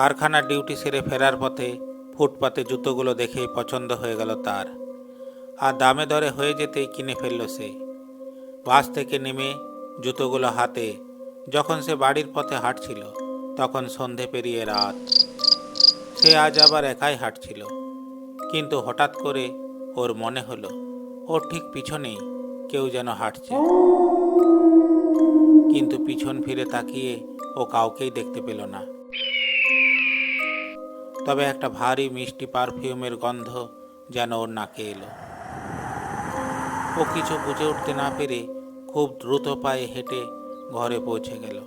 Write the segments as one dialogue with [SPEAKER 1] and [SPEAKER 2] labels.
[SPEAKER 1] কারখানার ডিউটি সেরে ফেরার পথে ফুটপাতে জুতোগুলো দেখেই পছন্দ হয়ে গেল তার। আর দামে দরে হয়ে যেতেই কিনে ফেলল সে। বাস থেকে নেমে জুতোগুলো হাতে যখন সে বাড়ির পথে হাঁটছিল, তখন সন্ধে পেরিয়ে রাত। সে আজ আবার একাই হাঁটছিল। কিন্তু হঠাৎ করে ওর মনে হলো, ওর ঠিক পিছনেই কেউ যেন হাঁটছে। কিন্তু পিছন ফিরে তাকিয়ে ও কাউকেই দেখতে পেল না। তবে একটা ভারী মিষ্টি পারফিউমের গন্ধ যেন ওর নাকে এলো। ও কিছু বুঝে উঠতে না পেরে খুব দ্রুত পায়ে হেঁটে ঘরে পৌঁছে গেল।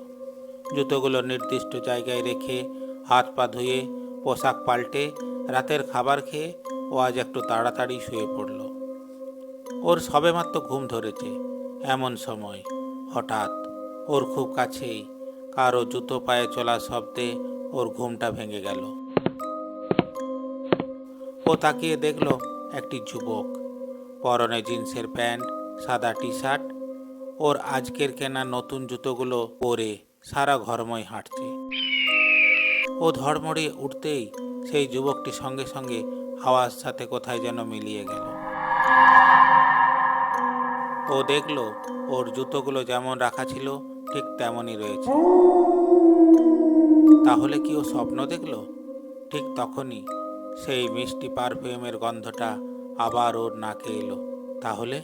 [SPEAKER 1] জুতোগুলো নির্দিষ্ট জায়গায় রেখে হাত পা ধুয়ে পোশাক পাল্টে রাতের খাবার খেয়ে ও আজ একটু তাড়াতাড়ি শুয়ে পড়ল। ওর সবেমাত্র ঘুম ধরেছে, এমন সময় হঠাৎ ওর খুব কাছেই কারও জুতো পায়ে চলার শব্দে ওর ঘুমটা ভেঙে গেল। ও তাকিয়ে দেখল একটি যুবক। পরনে জিন্সের প্যান্ট, সাদা টি শার্ট ওর আজকের কেনা নতুন জুতোগুলো পরে সারা ঘরময় হাঁটছে। ও ধড়মড়িয়ে উঠতেই সেই যুবকটি সঙ্গে সঙ্গে হাওয়ার সাথে কোথায় যেন মিলিয়ে গেল। ও দেখল ওর জুতোগুলো যেমন রাখা ছিল, ঠিক তেমনই রয়েছে। তাহলে কি ও স্বপ্ন দেখল? ঠিক তখনই সেই মিষ্টি পারফিউমের গন্ধটা আবার ওর নাকে এলো। তাহলে?